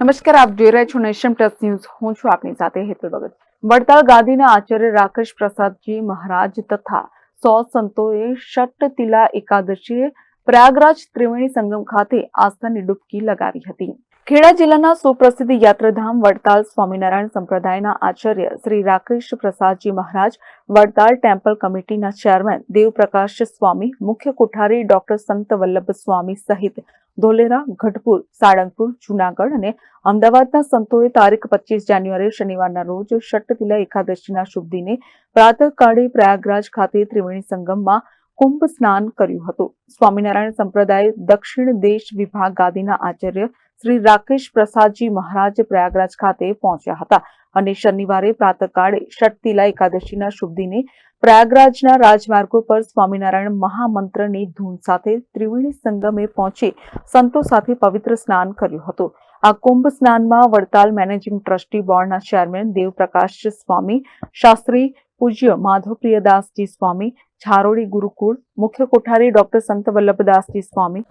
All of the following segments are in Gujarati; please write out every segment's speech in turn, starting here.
નમસ્કાર, આપ જોઈ રહ્યા છો નેશન પ્લસ ન્યૂઝ. હું છું આપની સાથે હેતલ ભગત. વડતાલ ગાદીના આચાર્ય રાકેશ પ્રસાદજી મહારાજ તથા સો સંતોએ ષટ તિલા એકાદશીએ પ્રયાગરાજ ત્રિવેણી સંગમ ખાતે આસ્થાની ડૂબકી લગાવી હતી. ખેડા જિલ્લાના સુપ્રસિદ્ધ યાત્રાધામ વડતાલ સ્વામિનારાયણ સંપ્રદાયના આચાર્ય શ્રી રાકેશ પ્રસાદજી મહારાજ, વડતાલ ટેમ્પલ કમિટીના ચેરમેન દેવપ્રકાશ સ્વામી, મુખ્ય કોઠારી ડોક્ટર સંત વલ્લભ સ્વામી સહિત ધોલેરા ગઢપુર સાળંગપુર, જુનાગઢ અને અમદાવાદના સંતોએ તારીખ પચીસ જાન્યુઆરી શનિવારના રોજ ષટ્તિલા એકાદશીના શુભ દિને પ્રાતઃકાળે પ્રયાગરાજ ખાતે ત્રિવેણી સંગમમાં કુંભ સ્નાન કર્યું હતું. સ્વામિનારાયણ સંપ્રદાય દક્ષિણ દેશ વિભાગ ગાદીના આચાર્ય શ્રી રાકેશ પ્રસાદજી મહારાજ પ્રયાગરાજ ખાતે પહોંચ્યા હતા અને શનિવારે પ્રાતકાળે ષટતિલા એકાદશીના શુભ દિને પ્રયાગરાજના રાજમાર્ગો પર સ્વામિનારાયણ મહામંત્રની ધૂન સાથે ત્રિવેણી સંગમે પહોંચી સંતો સાથે પવિત્ર સ્નાન કર્યું હતું. આ કુંભ સ્નાનમાં વડતાલ મેનેજિંગ ટ્રસ્ટી બોર્ડના ચેરમેન દેવપ્રકાશ સ્વામી, શાસ્ત્રી પૂજ્ય માધવપ્રિયદાસજી સ્વામી છારોડી ગુરુકુળ, મુખ્ય કોઠારી ડોક્ટર સંત વલ્લભદાસજી સ્વામી,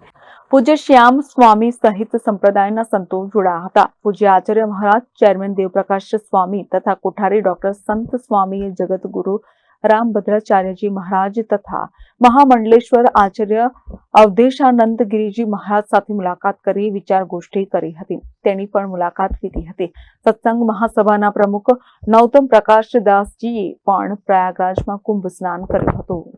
પૂજ્ય શ્યામ સ્વામી સહિત સંપ્રદાયના સંતો જોડાયા હતા. પૂજ્ય આચાર્ય મહારાજ, ચેરમેન દેવપ્રકાશ સ્વામી તથા કોઠારી ડોક્ટર સંત સ્વામીએ જગતગુરુ રામભદ્રાચાર્યજી મહારાજ તથા મહામંડલેશ્વર આચાર્ય અવધેશાનંદ ગિરિજી મહારાજ સાથે મુલાકાત કરી, વિચાર ગોષ્ઠી કરી હતી. તેની પણ મુલાકાત લીધી હતી. સત્સંગ મહાસભાના પ્રમુખ નૌતમ પ્રકાશ દાસજીએ પણ પ્રયાગરાજમાં કુંભ સ્નાન કર્યું હતું.